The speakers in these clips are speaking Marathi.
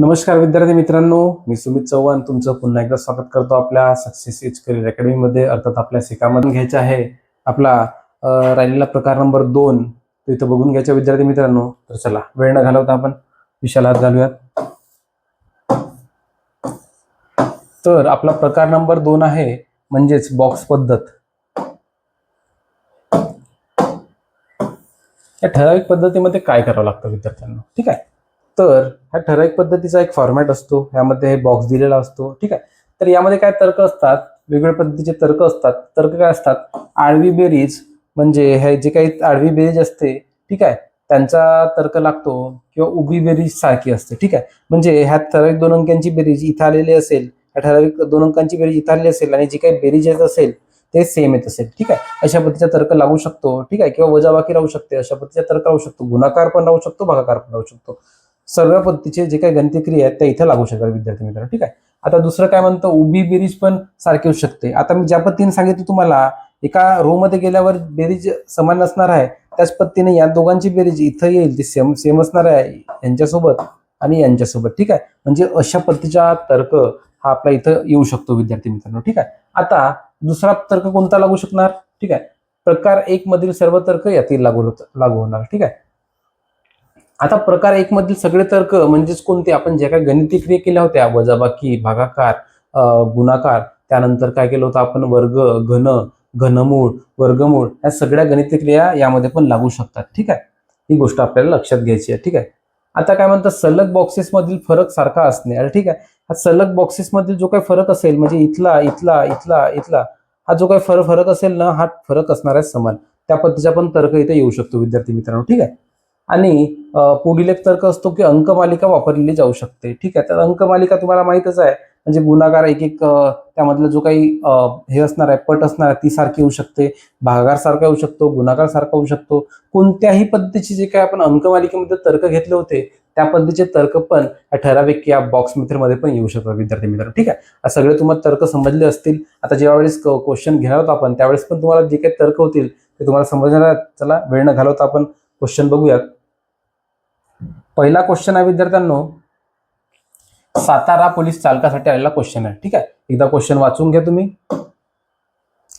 नमस्कार विद्यार्थी मित्रांनो मी सुमित चव्हाण. तुमचं पुन्हा एकदा स्वागत करतो आपल्या सक्सेस एज करिअर अकॅडमीमध्ये अर्थात आपल्या शिकामधून घ्यायचा आहे आपला राहिलेला प्रकार नंबर दोन. तो इथं बघून घ्यायचा विद्यार्थी मित्रांनो. तर चला वेळ न घालवता आपण विषयाला हात घालूयात. तर आपला प्रकार नंबर दोन आहे म्हणजेच बॉक्स पद्धत. या ठराविक पद्धतीमध्ये काय करावं लागतं विद्यार्थ्यांना? ठीक आहे? तर ह्या ठराविक पद्धतीचा एक फॉर्मॅट असतो. ह्यामध्ये बॉक्स दिलेला असतो. ठीक आहे? तर यामध्ये काय तर्क असतात? वेगवेगळ्या पद्धतीचे तर्क असतात. तर्क काय असतात? आडवी बेरीज म्हणजे हे जे काही आडवी बेरीज असते ठीक आहे? त्यांचा तर्क लागतो किंवा उभी बेरीज सारखी असते ठीक आहे? म्हणजे ह्या ठराविक दोन अंकांची बेरीज इथं आलेली असेल ह्या ठराविक दोन अंकांची बेरीज इथं आलेली असेल आणि जी काही बेरीज येत असेल ते सेम येत असेल ठीक आहे? अशा पद्धतीचा तर्क लागू शकतो ठीक आहे? किंवा वजाबाकी राहू शकते अशा पद्धतीचा तर्क राहू शकतो. गुणाकार पण राहू शकतो भागाकार पण राहू शकतो. सर्व पद्धतीचे जे काही गणिती क्रिया आहेत त्या इथं लागू शकतात विद्यार्थी मित्रांनो. ठीक आहे? आता दुसरं काय म्हणतं? उभी बेरीज पण सारखी होऊ शकते. आता मी ज्या पद्धतीने सांगितलं तुम्हाला एका रो मध्ये गेल्यावर बेरीज समान असणार आहे त्याच पद्धतीने या दोघांची बेरीज इथं येईल ती सेम सेम असणार आहे यांच्यासोबत आणि यांच्यासोबत. ठीक आहे? म्हणजे अशा पद्धतीचा तर्क हा आपला इथं येऊ शकतो विद्यार्थी मित्रांनो. ठीक आहे? आता दुसरा तर्क कोणता लागू शकणार? ठीक आहे? प्रकार एक मधील सर्व तर्क यातील लागू होत लागू होणार. ठीक आहे? आता प्रकार एक मधील सगळे तर्क म्हणजेच कोणते? आपण ज्या काही गणिती क्रिया केल्या होत्या वजाबाकी भागाकार गुणाकार त्यानंतर काय केलं होतं आपण? वर्ग घन घनमूळ वर्गमूळ या सगळ्या गणिती क्रिया यामध्ये पण लागू शकतात. ठीक आहे? ही गोष्ट आपल्याला लक्षात घ्यायची आहे. ठीक आहे? आता काय म्हणतात सलग बॉक्सेस मधील फरक सारखा असणे. अरे ठीक आहे. हा सलग बॉक्सेस मधील जो काही फरक असेल म्हणजे इथला इथला इथला इथला हा जो काही फरक फरक असेल ना हा फरक असणार आहे समान. त्या पद्धतीचा पण तर्क इथे येऊ शकतो विद्यार्थी मित्रांनो. ठीक आहे? आणि पुढील एक तर्क असतो की अंकमालिका वापरलेली जाऊ शकते. ठीक आहे तर अंकमालिका तुम्हाला माहितच आहे. म्हणजे गुणाकार एक एक त्यामधलं जो काही हे असणार आहे पट असणार आहे ती सारखी होऊ शकते. भागाकार सारखा होऊ शकतो गुणाकार सारखा होऊ शकतो. कोणत्याही पद्धतीचे जे काही आपण अंकमालिकेमध्ये तर्क घेतले होते त्या पद्धतीचे तर्क पण ठराविक या बॉक्स मित्रमध्ये पण येऊ शकतात विद्यार्थी मित्र ठीक आहे सगळे तुम्हाला तर्क समजले असतील. आता ज्या वेळेस क्वेश्चन घेणार होतो आपण त्यावेळेस पण तुम्हाला जे काही तर्क होतील ते तुम्हाला समजणार चला वेळ न घालवता आपण क्वेश्चन बघूयात. पहिला क्वेश्चन आहे विद्यार्थ्यांनो सातारा पोलीस चालकासाठी आलेला क्वेश्चन आहे. ठीक आहे? एकदा क्वेश्चन वाचून घ्या तुम्ही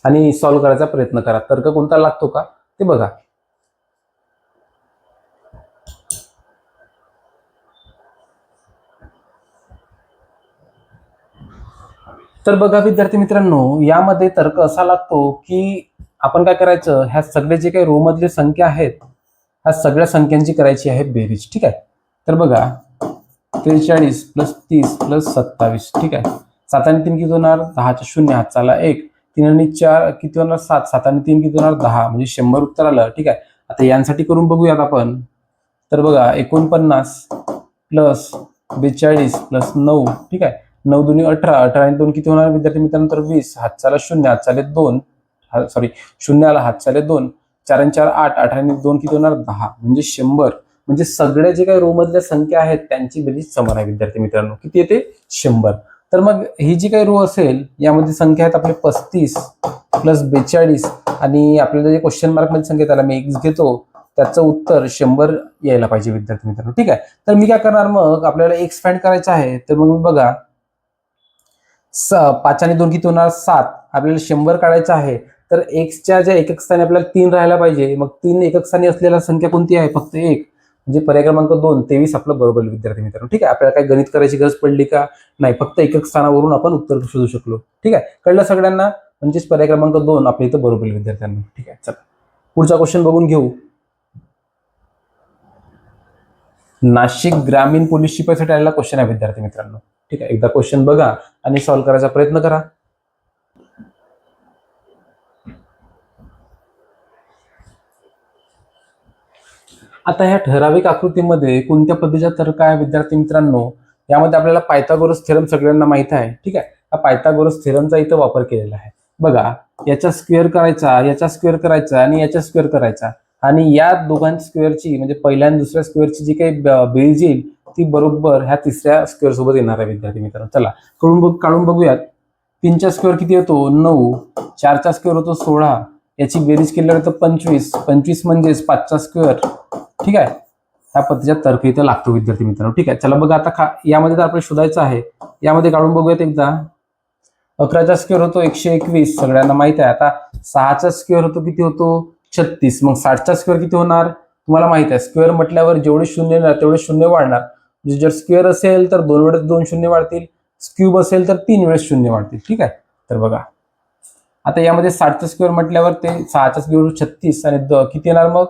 आणि सॉल्व्ह करायचा प्रयत्न करा. तर्क कोणता लागतो का? ते बघा. तर बघा विद्यार्थी मित्रांनो यामध्ये तर्क असा लागतो की आपण काय करायचं? ह्या सगळे जे काही रो मधले संख्या आहेत ह्या सगळ्या संख्यांची करायची आहे बेरीज. ठीक आहे? तर बघा त्रेचाळीस प्लस तीस प्लस सत्तावीस ठीक आहे? सात आणि तीन किती होणार? दहाच्या शून्य हात चाला एक. तीन आणि चार किती होणार? सात. सात आणि तीन किती होणार? दहा. म्हणजे शंभर उत्तर आलं ठीक आहे? आता यांसाठी करून बघूयात आपण. तर बघा एकोणपन्नास प्लस बेचाळीस प्लस नऊ ठीक आहे? नऊ दोन्ही अठरा. अठरा आणि दोन किती होणार? विद्यार्थी मित्रांनंतर वीस. हात चाला शून्य हात चाले दोन सॉरी शून्य आला हात चाले दोन. चार आणि चार आठ. अठरा आणि दोन किती होणार? दहा. म्हणजे शंभर. म्हणजे सगळ्या जे काही रो मधल्या संख्या आहेत त्यांची बेरीज समान आहे विद्यार्थी मित्रांनो. किती येते? शंभर. तर मग ही जी काही रो असेल यामध्ये संख्या आहेत आपले पस्तीस प्लस बेचाळीस आणि आपल्याला जे क्वेश्चन मार्कमध्ये संख्या त्याला मी एक्स घेतो. त्याचं उत्तर शंभर यायला पाहिजे विद्यार्थी मित्रांनो. ठीक आहे? तर मी काय करणार मग? आपल्याला एक्स फाइंड करायचं आहे तर मग मी बघा. स पाच आणि दोन किती होणार? सात. आपल्याला शंभर काढायचं आहे. तर एक्सच्या ज्या एकक स्थानी आपल्याला तीन राहायला पाहिजे. मग तीन एकक स्थानी असलेला संख्या कोणती आहे? फक्त एक. म्हणजे पर्याय क्रमांक दोन तेवीस आपलं बरोबर विद्यार्थी मित्रांनो. ठीक आहे? आपल्याला काही गणित करायची गरज पडली का? नाही फक्त एकक स्थानावरून आपण उत्तर शोधू शकलो. ठीक आहे? कळलं सगळ्यांना? म्हणजेच पर्याय क्रमांक दोन आपल्या इथं बरोबर विद्यार्थ्यांना. ठीक आहे? चला. पुढचा क्वेश्चन बघून घेऊ. नाशिक ग्रामीण पोलीस शिपाईसाठी आलेला क्वेश्चन आहे विद्यार्थी मित्रांनो. ठीक आहे? एकदा क्वेश्चन बघा आणि सॉल्व्ह करायचा प्रयत्न करा. आता ह्या ठराविक आकृतीमध्ये कोणत्या पद्धतीचा तर्क आहे विद्यार्थी मित्रांनो यामध्ये आपल्याला पायथागोरस थेरम सगळ्यांना माहीत आहे ठीक आहे? हा पायथागोरस थेरमचा इथं वापर केलेला आहे. बघा याचा स्क्वेअर करायचा याचा स्क्वेअर करायचा आणि याचा स्क्वेअर करायचा. आणि या दोघांच्या स्क्वेअरची म्हणजे पहिल्या आणि दुसऱ्या स्क्वेअरची जी काही बेरीज येईल ती बरोबर ह्या तिसऱ्या स्क्वेअर सोबत येणार आहे विद्यार्थी मित्रांनो. चला कळून बघ काढून बघूयात. तीनचा स्क्वेअर किती येतो नऊ. चारचा स्क्वेअर होतो सोळा. याची बेरीज केल्यावर तर पंचवीस. पंचवीस म्हणजेच पाचचा स्क्वेअर. ठीक आहे? ह्या पद्धतीच्या तर्क इथं लागतो विद्यार्थी मित्रांनो. ठीक आहे? चला बघा आता खा यामध्ये तर आपल्याला शोधायचं आहे. यामध्ये काढून बघूयात एकदा. अकराचा स्क्वेअर होतो एकशे एकवीस. सगळ्यांना माहीत आहे. आता सहाचा स्क्वेअर होतो किती होतो? छत्तीस. मग साठचा स्क्वेअर किती होणार? तुम्हाला माहीत आहे. स्क्वेअर म्हटल्यावर जेवढे शून्य येणार तेवढे शून्य वाढणार. म्हणजे जर स्क्वेअर असेल तर दोन वेळेस दोन शून्य वाढतील. क्यूब असेल तर तीन वेळेस शून्य वाढतील. ठीक आहे? तर बघा. आता यामध्ये साठचा स्क्वेअर म्हटल्यावर ते सहाचा स्क्वेअर छत्तीस आणि द- किती येणार मग?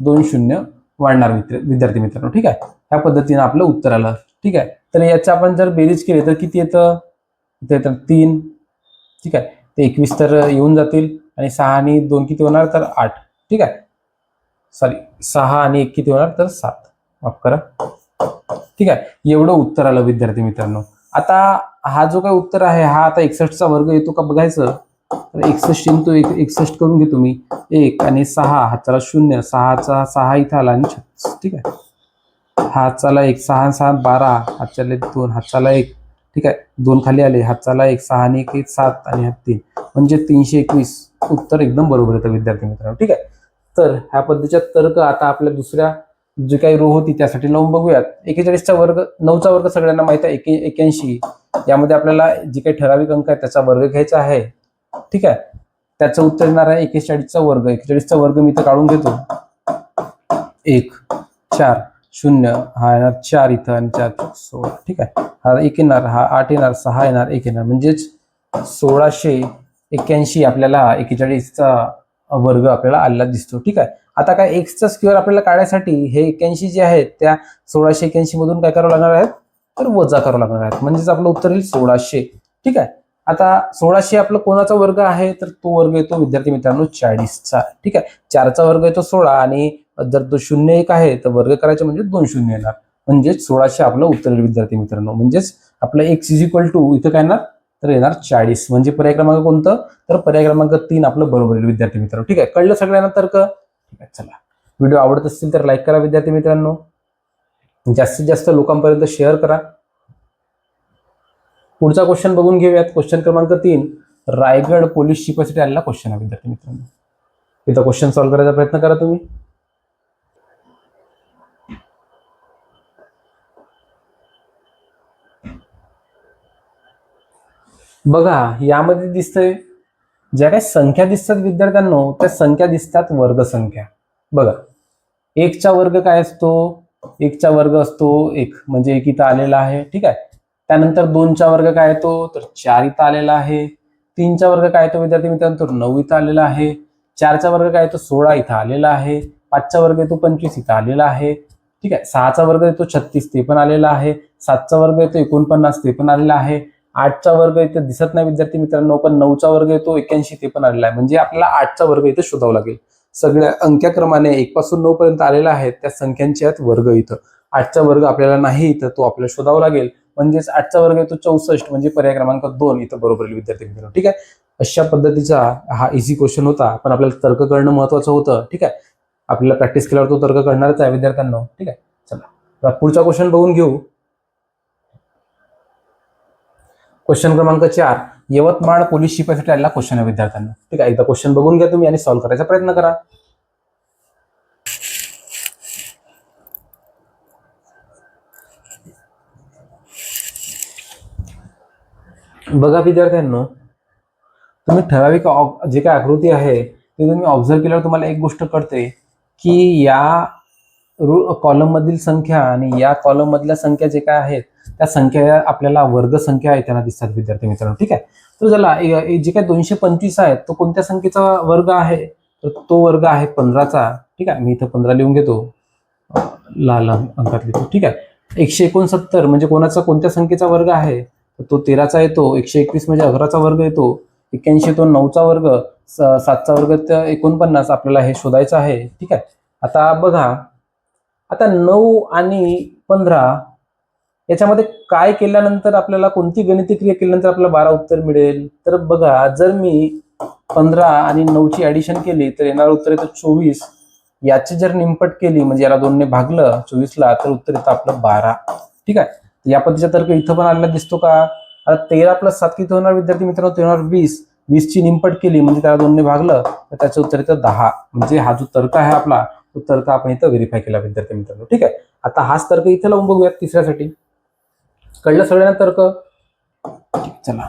दोन शून्य वाढणार मित्र विद्यार्थी मित्रांनो ठीक आहे? ह्या पद्धतीनं आपलं उत्तर आलं ठीक आहे? तर याचं आपण जर बेरीज केली तर किती येतं? इथे येतं तीन ठीक आहे? ते एकवीस तर येऊन जातील आणि सहा आणि दोन किती होणार? तर आठ ठीक आहे? सॉरी सहा आणि एक किती होणार? तर सात. माफ करा. ठीक आहे? एवढं उत्तर आलं विद्यार्थी मित्रांनो. आता हा जो काही उत्तर आहे हा आता एकसष्टचा वर्ग येतो का बघायचं? तर एकसष्ट इंटू एक एकसष्ट करून घेतो मी एक आणि सहा हाताला शून्य. सहाचा सहा इथं आला आणि छत्तीस. ठीक आहे? हाताला एक सहा सहा बारा. हातच्याला दोन. हाताला एक. ठीक आहे? दोन खाली आले. हाताला एक सहा आणि एक एक सात आणि हात तीन. म्हणजे तीनशे एकवीस. उत्तर एकदम बरोबर येतं विद्यार्थी मित्रांनो. ठीक आहे? तर ह्या पद्धतीच्या तर्क आता आपल्या दुसऱ्या जी काही रो होती त्यासाठी लावून बघूयात. एकेचाळीसचा वर्ग नऊचा वर्ग सगळ्यांना माहीत आहे. एके एक्याऐंशी यामध्ये आपल्याला जे काही ठराविक अंक आहे त्याचा वर्ग घ्यायचा आहे. ठीक आहे? त्याचं उत्तर येणार आहे एकेचाळीसचा वर्ग. एकेचाळीसचा वर्ग मी तर काढून घेतो. एक चार शून्य. हा येणार चार इथं आणि चार सोळा. ठीक आहे? हा एक येणार हा आठ येणार सहा येणार एक येणार. म्हणजेच सोळाशे एक्क्याऐंशी आपल्याला एकेचाळीसचा वर्ग आपल्याला आलेला दिसतो. ठीक आहे? आता काय एक्सचा स्क्युअर आपल्याला काढायसाठी हे एक्क्याऐंशी जे आहेत त्या सोळाशे एक्क्याऐंशी मधून काय करावं लागणार आहेत? तर वजा करावं लागणार आहेत. म्हणजेच आपलं उत्तर येईल सोळाशे. ठीक आहे? आता सोळाशे आपलं कोणाचा वर्ग आहे? तर तो वर्ग येतो विद्यार्थी मित्रांनो चाळीसचा. ठीक आहे? चारचा वर्ग येतो सोळा आणि जर तो शून्य एक आहे तर वर्ग करायचे म्हणजे दोन शून्य येणार. म्हणजेच सोळाशे आपलं उत्तर विद्यार्थी मित्रांनो. म्हणजेच आपलं एक्स इज इक्वल टू इथं काय येणार? तर येणार चाळीस. म्हणजे पर्याय क्रमांक कोणतं? तर पर्याय क्रमांक तीन आपलं बरोबर येईल विद्यार्थी मित्रांनो. ठीक आहे? कळलं सगळ्यांना तर्क? ठीक आहे चला. व्हिडिओ आवडत असतील तर लाईक करा विद्यार्थी मित्रांनो. जास्तीत जास्त लोकांपर्यंत शेअर करा. पुढचा क्वेश्चन बघून घेऊयात. क्वेश्चन क्रमांक तीन रायगड पोलीस शिपाईसाठी आलेला क्वेश्चन आहे विद्यार्थी मित्रांनो. इथं क्वेश्चन सॉल्व्ह करायचा प्रयत्न करा तुम्ही. बघा यामध्ये दिसतंय ज्या काही संख्या दिसतात विद्यार्थ्यांनो त्या संख्या दिसतात वर्गसंख्या. बघा एकचा वर्ग काय असतो? एकचा वर्ग असतो एक म्हणजे एक इथं आलेला आहे ठीक आहे? त्यानंतर दोनचा वर्ग काय येतो तर चार इथं आलेला आहे. तीनचा वर्ग काय येतो विद्यार्थी मित्रांनो? तर नऊ इथं आलेला आहे. चारचा वर्ग काय येतो सोळा इथं आलेला आहे. पाचचा वर्ग येतो पंचवीस इथं आलेला आहे. ठीक आहे सहाचा वर्ग येतो छत्तीस ते पण आलेला आहे. सातचा वर्ग येतो एकोणपन्नास ते पण आलेला आहे. आठचा वर्ग इथे दिसत नाही विद्यार्थी मित्रांनो पण नऊचा वर्ग येतो एक्याऐंशी ते पण आलेला आहे. म्हणजे आपल्याला आठचा वर्ग इथे शोधावा लागेल. सगळ्या अंक्याक्रमाने एक पासून नऊ पर्यंत आलेला आहे. त्या संख्यांचे आहेत वर्ग इथं. आठचा वर्ग आपल्याला नाही इथं तो आपल्याला शोधावा लागेल. म्हणजेच आठचा वर्ग येतो चौसष्ट म्हणजे पर्याय क्रमांक दोन इथं बरोबर विद्यार्थी मित्रांनो. ठीक आहे? अशा पद्धतीचा हा इझी क्वेश्चन होता. पण आपल्याला तर्क करणं महत्वाचं होतं. ठीक आहे? आपल्याला प्रॅक्टिस केल्यावर तो तर्क करणारच आहे विद्यार्थ्यांना. ठीक आहे? चला. पुढचा क्वेश्चन बघून घेऊ. क्वेश्चन क्रमांक चार. यवतमाळ पोलीस शिपाईसाठी आलेला क्वेश्चन आहे विद्यार्थ्यांना. ठीक आहे? एकदा क्वेश्चन बघून घ्या तुम्ही आणि सॉल्व्ह करायचा प्रयत्न करा. बघा विद्यार्थ्यांनो तुम्ही ठराविक जे काय आकृती आहे ते तुम्ही ऑब्झर्व केल्यावर तुम्हाला एक गोष्ट कळते की या कॉलम मधील संख्या आणि या कॉलम मधल्या संख्या जे काय आहेत त्या संख्या आपल्याला वर्ग संख्या आहे त्यांना दिसतात विद्यार्थी मित्रांनो. ठीक आहे? तर चला जे काय दोनशे पंचवीस आहे तो कोणत्या संख्येचा वर्ग आहे? तर तो वर्ग आहे पंधराचा. ठीक आहे? मी इथं पंधरा लिहून घेतो. लाल अंकात लिहितो. ठीक आहे? एकशे एकोणसत्तर म्हणजे कोणाचा कोणत्या संख्येचा वर्ग आहे? तो तेराचा येतो एकशे एकवीस म्हणजे अकराचा वर्ग येतो एक्क्याऐंशी तो नऊचा वर्ग सातचा वर्ग तर एकोणपन्नास आपल्याला हे शोधायचं आहे. ठीक आहे? आता बघा आता नऊ आणि पंधरा याच्यामध्ये काय केल्यानंतर आपल्याला कोणती गणिती क्रिया केल्यानंतर आपल्याला बारा उत्तर मिळेल? तर बघा जर मी पंधरा आणि नऊची ऍडिशन केली तर येणार उत्तर येतं चोवीस. याची जर निमपट केली म्हणजे याला दोनने भागलं चोवीसला तर उत्तर येतं आपलं बारा. ठीक आहे? या पद्धतीचा तर्क इथं पण आलेला दिसतो का? आता तेरा प्लस सात किती होणार विद्यार्थी मित्रांनो? ते होणार वीस. वीसची निंपट केली म्हणजे त्याला दोनने भागलं तर त्याचं उत्तर येतं दहा. म्हणजे हा जो तर्क आहे आपला तो तर्क आपण इथं व्हेरीफाय केला विद्यार्थी मित्रांनो. ठीक आहे? आता हाच तर्क इथं लावून बघूयात तिसऱ्यासाठी. कळलं सगळ्यांना तर्क? चला.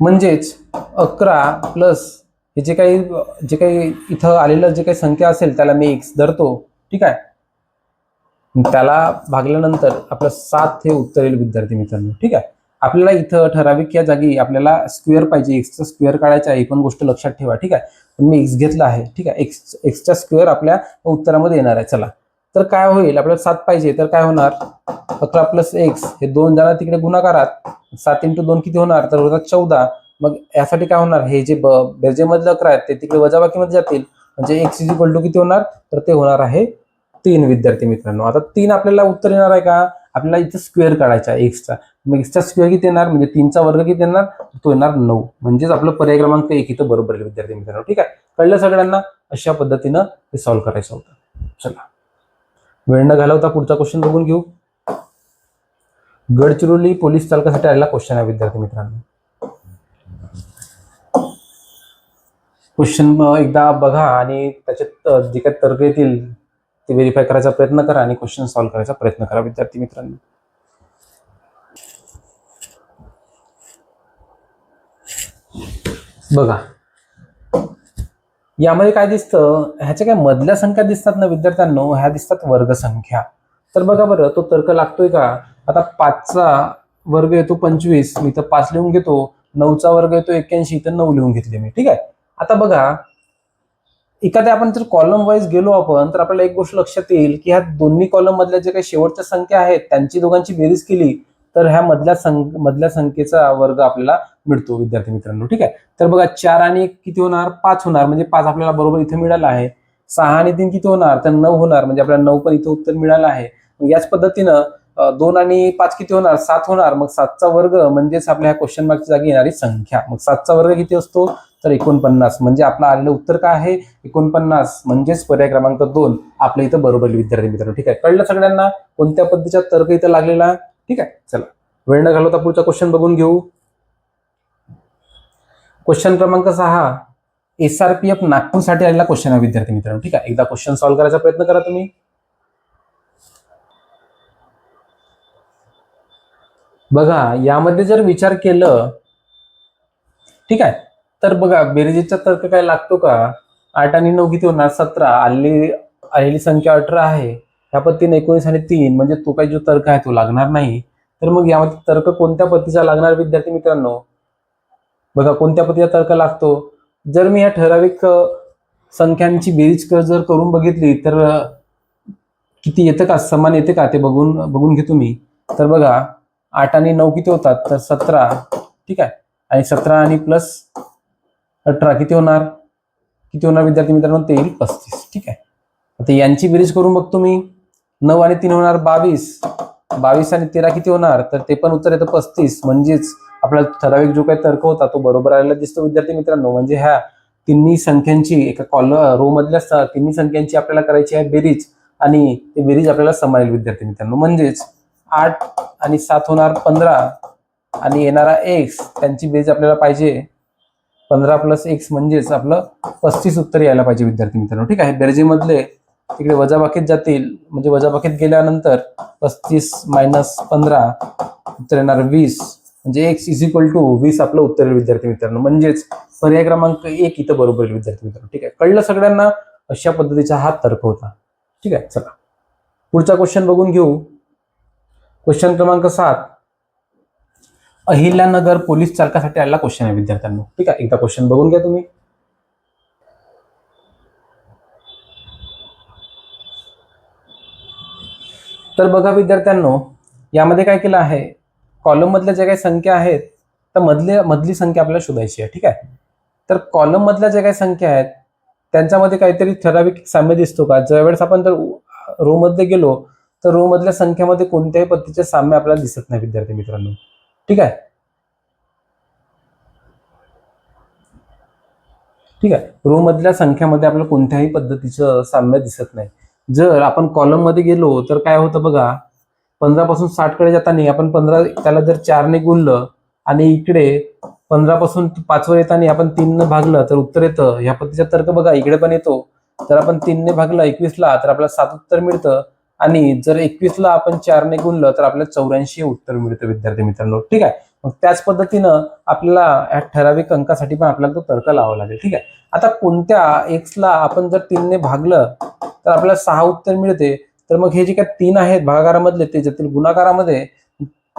म्हणजेच अकरा प्लस हे जे काही जे काही इथं आलेलं जे काही संख्या असेल त्याला मी एक्स धरतो. ठीक आहे? त्याला भागल्यानंतर आपलं सात हे उत्तर येईल विद्यार्थी मित्रांनो. ठीक आहे? आपल्याला इथं ठराविक या जागी आपल्याला स्क्वेअर पाहिजे. एक्सचा स्क्वेअर काढायचा आहे. पण गोष्ट लक्षात ठेवा. ठीक आहे? पण मी एक्स घेतला आहे. ठीक आहे? एक्स एक्सचा स्क्वेअर आपल्या उत्तरामध्ये येणार आहे. चला. तर काय होईल? आपल्याला सात पाहिजे. तर काय होणार? अकरा प्लस एक्स हे दोन जण तिकडे गुणाकारात सात इंटू दोन किती होणार? तर होतात चौदा. मग यासाठी काय होणार? हे जे ब- अकरा आहेत ते तिकडे वजाबाकीमध्ये जातील. म्हणजे एक्स इज इक्वल टू किती होणार? तर ते होणार आहे तीन विद्यार्थी मित्रांनो. आता तीन आपल्याला उत्तर येणार आहे का? आपल्याला इथं स्क्वेअर काढायचा आहे एक्सचा मग एक्सचा स्क्वेअर किती येणार? म्हणजे तीनचा वर्ग किती येणार? तो येणार नऊ. म्हणजेच आपलं पर्याय क्रमांक एक इथं बरोबर आहे विद्यार्थी मित्रांनो. ठीक आहे? कळलं सगळ्यांना? अशा पद्धतीनं हे सॉल्व्ह करायचं होतं. चला. वेळ न घालवता पुढचा क्वेश्चन बघून घेऊ. गडचिरोली पोलीस चालकासाठी आलेला क्वेश्चन आहे विद्यार्थी मित्रांनो. क्वेश्चन एकदा बघा आणि त्याच्यात जे काही तर्क येतील ते व्हेरीफाय करायचा प्रयत्न करा आणि क्वेश्चन सॉल्व्ह करायचा प्रयत्न करा विद्यार्थी मित्रांनो. बघा. यामध्ये काय दिसतं? ह्याच्या काय मधल्या संख्या दिसतात ना विद्यार्थ्यांनो? ह्या दिसतात वर्गसंख्या तर बघा बरं तो तर्क लागतोय का? आता पाचचा वर्ग येतो पंचवीस मी तर पाच लिहून घेतो. नऊचा वर्ग येतो एक्क्याऐंशी तर नऊ लिहून घेतले मी. ठीक आहे? आता बघा एखाद्या आपण जर कॉलम वाईज गेलो आपण तर आपल्याला एक गोष्ट लक्षात येईल की ह्या दोन्ही कॉलम मधल्या जे काही शेवटच्या संख्या आहेत त्यांची दोघांची बेरीज केली तर ह्या मधल्या संख मधल्या संख्येचा वर्ग आपल्याला मिळतो विद्यार्थी मित्रांनो. ठीक आहे? तर बघा चार आणि एक किती होणार? पाच होणार. म्हणजे पाच आपल्याला बरोबर इथे मिळाला आहे. सहा आणि तीन किती होणार? तर नऊ होणार. म्हणजे आपल्याला नऊ पण इथे उत्तर मिळालं आहे. याच पद्धतीनं दोन आणि पाच किती होणार? सात होणार. मग सातचा वर्ग म्हणजेच आपल्या ह्या क्वेश्चन मार्कच्या जागी येणारी संख्या. मग सातचा वर्ग किती असतो? तर एकोणपन्नास. म्हणजे आपलं आलेलं उत्तर काय आहे? एकोणपन्नास. म्हणजेच पर्याय क्रमांक दोन. आपल्या इथं बरोबर विद्यार्थी मित्रांनो. ठीक आहे. कळलं सगळ्यांना? कोणत्या पद्धतीचा तर्क इथं लागलेला? ठीक आहे. चला. वेळ न घालवता पुढचा क्वेश्चन बघून घेऊ. क्वेश्चन क्रमांक सहा. एस आर पी एफ नागपूरसाठी आलेला क्वेश्चन आहे विद्यार्थी मित्रांनो. ठीक आहे. एकदा क्वेश्चन सॉल्व्ह करायचा प्रयत्न करा तुम्ही. बघा यामध्ये जर विचार केलं ठीक आहे तर बघा बेरजेचा तर्क काय लागतो का? आठ आणि नऊ किती होणार? सतरा. आलेली आलेली संख्या अठरा आहे. ह्या पद्धतीने एकोणीस आणि तीन म्हणजे तो काही जो तर्क आहे तो लागणार नाही. तर मग यामध्ये तर्क कोणत्या पद्धतीचा लागणार विद्यार्थी मित्रांनो? बघा कोणत्या पद्धतीचा तर्क लागतो? जर मी या ठराविक संख्यांची बेरीज कर जर करून बघितली तर किती येतं का? समान येते का? ते बघून बघून घेतो मी तर बघा आठ आणि नऊ किती होतात? तर सतरा. ठीक आहे? आणि सतरा आणि प्लस अठरा किती होणार? किती होणार विद्यार्थी मित्रांनो? ते येईल पस्तीस. ठीक आहे? आता यांची बेरीज करून बघतो मी. नऊ आणि तीन होणार बावीस. बावीस आणि तेरा किती होणार? तर ते पण उत्तर येतं पस्तीस. म्हणजेच आपला ठराविक जो काही तर्क होता तो बरोबर आलेला दिसतो विद्यार्थी मित्रांनो. म्हणजे ह्या तिन्ही संख्यांची एका कॉल रो मधल्या तिन्ही संख्यांची आपल्याला करायची आहे बेरीज. आणि ते बेरीज आपल्याला समाईल विद्यार्थी मित्रांनो. म्हणजेच आठ आणि सात होणार पंधरा आणि येणारा एक्स त्यांची बेज आपल्याला पाहिजे. पंधरा प्लस एक्स म्हणजेच आपलं पस्तीस उत्तर यायला पाहिजे विद्यार्थी मित्रांनो. ठीक आहे? बेरजेमधले तिकडे वजाबाकीत जातील. म्हणजे वजाबाकीत गेल्यानंतर पस्तीस मायनस पंधरा उत्तर येणार वीस. म्हणजे एक्स इज इक्वल टू वीस आपलं उत्तर येईल विद्यार्थी मित्रांनो. म्हणजेच पर्याय क्रमांक एक इथं बरोबर येईल विद्यार्थी मित्रांनो. ठीक आहे? कळलं सगळ्यांना? अशा पद्धतीचा हा तर्क होता. ठीक आहे? चला. पुढचा क्वेश्चन बघून घेऊ. क्वेश्चन क्रमांक सात. अहिल्यानगर पोलीस चालकासाठी आलेला क्वेश्चन आहे विद्यार्थ्यांना. ठीक आहे एकदा क्वेश्चन बघून घ्या तुम्ही. तर बघा विद्यार्थ्यांनो यामध्ये काय केलं आहे? कॉलम मधल्या ज्या काही संख्या आहेत तर मधल्या मधली संख्या आपल्याला शोधायची आहे ठीक आहे? तर कॉलम मधल्या ज्या काही संख्या आहेत त्यांच्यामध्ये काहीतरी ठराविक साम्य दिसतो का? ज्यावेळेस आपण जर रो मध्ये गेलो तर रो मधल्या संख्यामध्ये कोणत्याही पद्धतीचे साम्य आपल्याला दिसत नाही विद्यार्थी मित्रांनो. ठीक आहे? ठीक आहे. रो मधल्या संख्यामध्ये आपल्याला कोणत्याही पद्धतीचं साम्य दिसत नाही. जर आपण कॉलममध्ये गेलो तर काय होतं बघा? पंधरा पासून साठकडे जाताना आपण पंधरा त्याला जर चारने गुणलं आणि इकडे पंधरा पासून पाचवर येताना आपण तीन भागलं तर उत्तर येतं. ह्या पद्धतीचा तर्क बघा इकडे पण येतो. तर आपण तीनने भागलं एकवीसला तर आपल्याला सात उत्तर मिळतं. आणि जर एकवीसला आपण चारने गुणलं तर आपल्याला चौऱ्याऐंशी उत्तर मिळतं विद्यार्थी मित्रांनो. ठीक आहे? मग त्याच पद्धतीनं आपल्याला या ठराविक अंकासाठी पण आपल्याला तो तर्क लावावा लागेल. ठीक आहे? आता कोणत्या एक्सला आपण जर तीनने भागलं तर आपल्याला सहा उत्तर मिळते. तर मग हे जे काय तीन आहेत भागाकारामधले त्याच्यातील गुणाकारामध्ये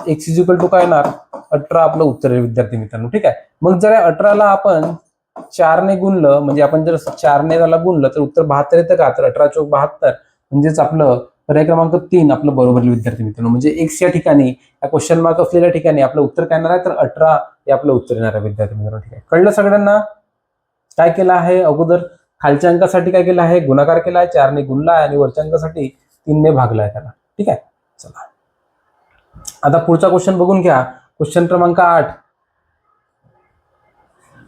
एक्स इजिकल टू काय येणार? अठरा आपलं उत्तर आहे विद्यार्थी मित्रांनो. ठीक आहे? मग जर या अठराला आपण चारने गुणलं म्हणजे आपण जर चारने त्याला गुणलं तर उत्तर बहात्तर येतं का? तर अठरा चौक बहात्तर. म्हणजेच आपलं पर्याय क्रमांक तीन आपलं बरोबर विद्यार्थी मित्रांनो. म्हणजे एक्स या ठिकाणी या क्वेश्चन मार्क असलेल्या ठिकाणी आपलं उत्तर काय येणार आहे? तर अठरा हे आपलं उत्तर येणार आहे विद्यार्थी मित्रांनो. ठीक आहे. कळलं सगळ्यांना? काय केलं आहे अगोदर? खालच्या अंकासाठी काय केलं आहे? गुणाकार केला आहे चारने गुणला आहे आणि वरच्या अंकासाठी तीनने भागला आहे त्याला. ठीक आहे? चला. आता पुढचा क्वेश्चन बघून घ्या. क्वेश्चन क्रमांक आठ.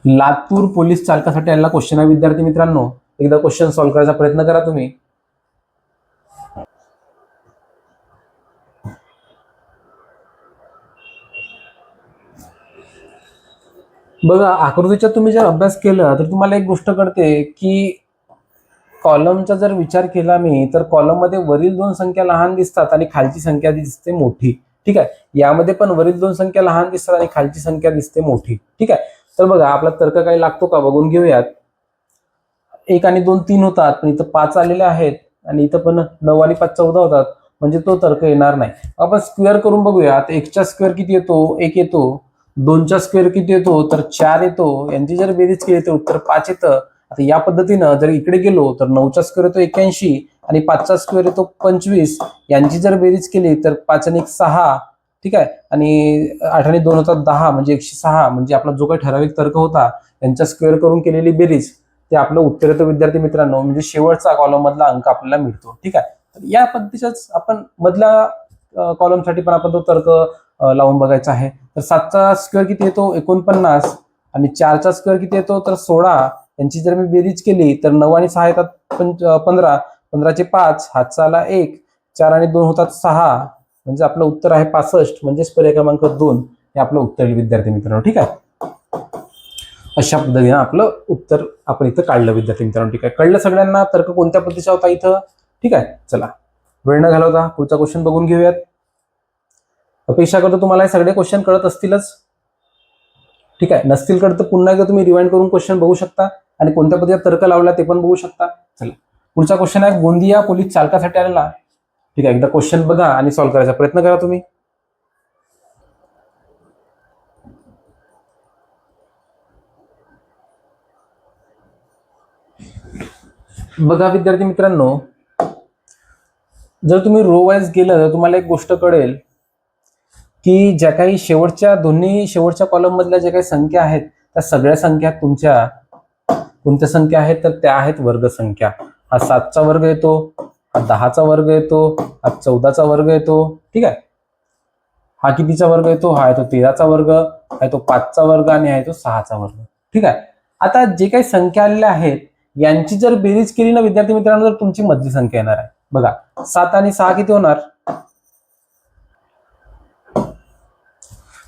लातूर पोलीस चालकासाठी आलेला क्वेश्चन आहे विद्यार्थी मित्रांनो. एकदा क्वेश्चन सॉल्व्ह करायचा प्रयत्न करा तुम्ही. बघा आकृतीचा तुम्ही जर अभ्यास केला तर तुम्हाला एक गोष्ट कळते की कॉलमचा जर विचार केला मी तर कॉलममध्ये वरील दोन संख्या लहान दिसतात आणि खालची संख्या दिसते मोठी. ठीक आहे? यामध्ये पण वरील दोन संख्या लहान दिसतात आणि खालची संख्या दिसते मोठी. ठीक आहे? तर बघा आपला तर्क काही लागतो का? बघून घेऊयात. एक आणि दोन तीन होतात पण इथं पाच आलेले आहेत आणि इथं पण नऊ आणि पाच चौदा होतात. म्हणजे तो तर्क येणार नाही. आपण स्क्वेअर करून बघूयात. एकच्या स्क्वेअर किती येतो? एक येतो. दोनच्या स्क्वेअर किती येतो तर चार येतो. यांची जर बेरीज केली तर उत्तर पाच येतं. आता या पद्धतीनं जर इकडे गेलो तर नऊचा स्क्वेअर येतो एक्याऐंशी आणि पाचचा स्क्वेअर येतो पंचवीस. यांची जर बेरीज केली तर पाच आणि एक सहा. ठीक आहे? आणि आठ आणि दोन होतात दहा म्हणजे एकशे सहा. म्हणजे आपला जो काही ठराविक तर्क होता यांच्या स्क्वेअर करून केलेली बेरीज ते आपलं उत्तर येतो विद्यार्थी मित्रांनो. म्हणजे शेवटचा कॉलम मधला अंक आपल्याला मिळतो. ठीक आहे? तर या पद्धतीच्याच आपण मधल्या कॉलमसाठी पण आपण तो तर्क लावून बघायचा आहे. तर सातचा स्क्वेअर किती येतो? एकोणपन्नास. आणि चारचा स्क्वेअर किती येतो? तर सोळा. यांची जर मी बेरीज केली तर नऊ आणि सहा येतात पंच पंधरा. पंधराचे पाच हातचाला एक. चार आणि दोन होतात सहा. म्हणजे आपलं उत्तर आहे पासष्ट. म्हणजेच पर्याय क्रमांक दोन हे आपलं उत्तर विद्यार्थी मित्रांनो. ठीक आहे? अशा पद्धतीनं आपलं उत्तर आपण इथं काढलं विद्यार्थी मित्रांनो. ठीक आहे? कळलं सगळ्यांना? तर्क कोणत्या पद्धतीचा होता इथं? ठीक आहे? चला. वेळ न घालवता पुढचा क्वेश्चन बघून घेऊयात. अपेक्षा करतो तुम्हाला हे सगळे क्वेश्चन कळत असतीलच. ठीक आहे नसतील कळत तर पुन्हा एकदा तुम्ही रिवाइंड करून क्वेश्चन बघू शकता आणि कोणत्या पद्धतीचा तर्क लावला ते पण बघू शकता. चला पुढचा क्वेश्चन आहे गोंदिया पोलीस चालकासाठी आलेला. ठीक आहे एकदा क्वेश्चन बघा आणि सॉल्व्ह करायचा प्रयत्न करा तुम्ही. बघा विद्यार्थी मित्रांनो जर तुम्ही रो वाईज गेलं तर तुम्हाला एक गोष्ट कळेल. की ज्या काही शेवटच्या दोन्ही शेवटच्या कॉलम मधल्या ज्या काही संख्या आहेत त्या सगळ्या संख्या तुमच्या कोणत्या संख्या आहेत तर त्या आहेत वर्ग संख्या. हा सातचा वर्ग येतो हा दहाचा वर्ग येतो हा चौदाचा वर्ग येतो ठीक आहे? हा कितीचा वर्ग येतो? हा येतो तेराचा वर्ग हा येतो पाचचा वर्ग आणि हा येतो सहाचा वर्ग. ठीक आहे? आता जे काही संख्या आलेल्या आहेत यांची जर बेरीज केली ना विद्यार्थी मित्रांनो तर तुमची मधली संख्या येणार आहे. बघा सात आणि सहा किती होणार?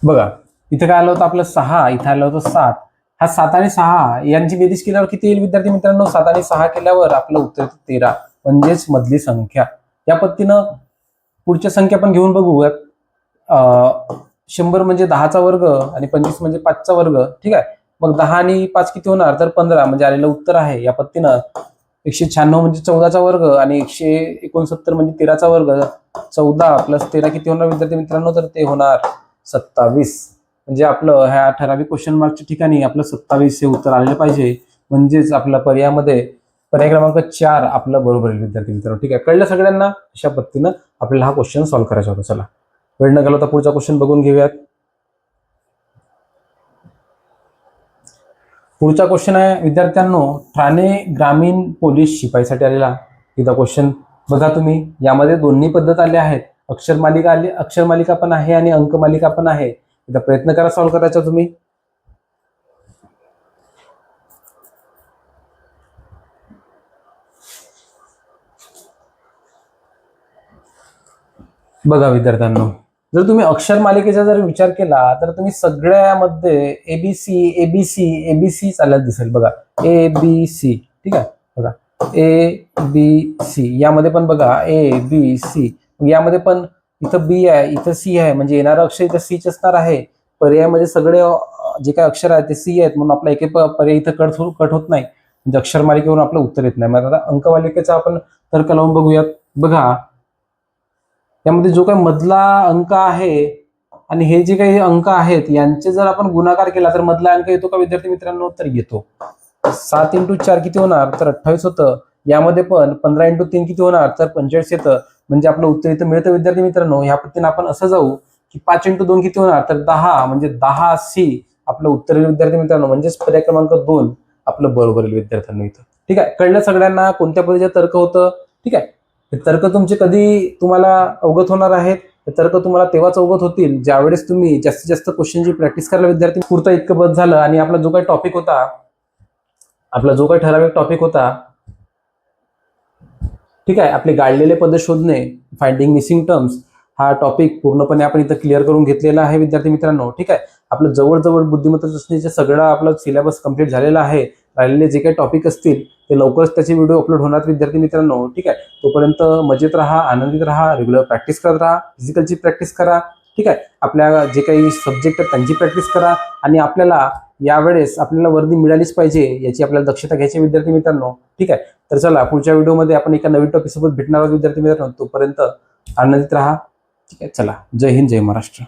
बघा इथे काय आलं होतं आपलं सहा इथे आलं होतं सात. हा सात आणि सहा यांची बेरीज केल्यावर किती येईल विद्यार्थी मित्रांनो? सात आणि सहा केल्यावर आपलं उत्तर तेरा म्हणजेच मधली संख्या. या पद्धतीनं पुढच्या संख्या पण घेऊन बघूयात. शंभर म्हणजे दहाचा वर्ग आणि पंचवीस म्हणजे पाचचा वर्ग ठीक आहे? मग दहा आणि पाच किती होणार? तर पंधरा म्हणजे आलेलं उत्तर आहे. या पद्धतीनं एकशे शहाण्णव म्हणजे चौदाचा वर्ग आणि एकशे एकोणसत्तर म्हणजे तेराचा वर्ग. चौदा प्लस तेरा किती होणार विद्यार्थी मित्रांनो? तर ते होणार सत्तावीस. म्हणजे आपलं ह्या ठराविक क्वेश्चन मार्कच्या ठिकाणी आपलं सत्तावीस हे उत्तर आलेलं पाहिजे. म्हणजेच आपल्या पर्यायामध्ये पर्याय क्रमांक चार आपलं बरोबर आहे विद्यार्थी मित्रांनो. ठीक आहे कळलं सगळ्यांना? अशा पद्धतीनं आपल्याला हा क्वेश्चन सॉल्व्ह करायचा होता. चला. वेळ न घालवता पुढचा क्वेश्चन बघून घेऊयात. पुढचा क्वेश्चन आहे विद्यार्थ्यांनो ठाणे ग्रामीण पोलीस शिपाईसाठी आलेला एकदा क्वेश्चन बघा तुम्ही यामध्ये दोन्ही पद्धत आल्या आहेत. अक्षर मालिका आली अक्षर मालिका पण आहे आणि अंक मालिका पण आहे. एकदा प्रयत्न करा सॉल्व्ह करायचा तुम्ही. बघा विद्यार्थ्यांनो जर तुम्ही अक्षर मालिकेचा जर विचार केला तर तुम्ही सगळ्यामध्ये एबीसी एबीसी एबीसी चालत दिसेल. बघा ए बी सी ठीक आहे? बघा ए बी सी यामध्ये पण बघा ए बी सी यामध्ये पण इथं बी आहे इथं सी आहे. म्हणजे येणारं अक्षर इथं सीच असणार आहे. पर्यायामध्ये सगळे जे काही अक्षर आहेत ते सी आहेत म्हणून आपला एक पर्याय इथं कट कट होत नाही. म्हणजे अक्षर मालिकेवरून आपलं उत्तर येत नाही. मग आता अंकमालिकेचा आपण तर्क लावून बघूयात. बघा. त्यामध्ये जो काही मधला अंक आहे आणि हे जे काही अंक आहेत यांचे जर आपण गुणाकार केला तर मधला अंक येतो का विद्यार्थी मित्रांनो? तर येतो. सात इंटू चार किती होणार? तर अठ्ठावीस होतं. यामध्ये पण पंधरा इंटू तीन किती होणार? तर पंचेचाळीस येतं. म्हणजे आपलं उत्तर इथं मिळतं. विद्यार्थी मित्रांनो ह्या पद्धतीने आपण असं जाऊ की पाच इंटू दोन किती होणार? तर दहा म्हणजे दहा सी आपलं उत्तर विद्यार्थी मित्रांनो. म्हणजेच पर्याय क्रमांक दोन आपलं बरोबर येईल विद्यार्थ्यांना इथं. ठीक आहे? कळलं सगळ्यांना कोणत्या पद्धतीचं तर्क होतं? ठीक आहे? तर्क तुमचे कधी तुम्हाला अवगत होणार आहेत? तर्क तुम्हाला तेव्हाच अवगत होतील ज्यावेळेस तुम्ही जास्तीत जास्त क्वेश्चनची प्रॅक्टिस करायला विद्यार्थी पुरता इतकं बस झालं आणि आपला जो काही टॉपिक होता आपला जो काही ठराविक टॉपिक होता ठीक आहे आपले गाळलेले पद शोधणे फाइंडिंग मिसिंग टर्म्स हा टॉपिक पूर्णपणे आपण इथं क्लिअर करून घेतलेला आहे विद्यार्थी मित्रांनो. ठीक आहे आपलं जवळजवळ बुद्धिमत्ता चाचणीचे सगळं आपलं सिलेबस कंप्लीट झालेला आहे. राहिलेले जे काही टॉपिक असतील ते लवकरच त्याचे व्हिडिओ अपलोड होणार विद्यार्थी मित्रांनो. ठीक आहे तोपर्यंत मजेत राहा आनंदित राहा रेग्युलर प्रॅक्टिस करत राहा फिजिकलची प्रॅक्टिस करा. ठीक आहे आपल्या जे काही सब्जेक्ट आहेत त्यांची प्रॅक्टिस करा. आणि आपल्याला यावेळेस आपल्याला वर्दी मिळालीच पाहिजे याची आपल्याला दक्षता घ्यायची विद्यार्थी मित्रांनो. ठीक आहे तर चला पुढच्या व्हिडिओमध्ये आपण एका नवीन टॉपिकसोबत भेटणार आहोत. विद्यार्थी मित्रांनो तोपर्यंत आनंदित राहा. ठीक आहे चला. जय हिंद जय महाराष्ट्र.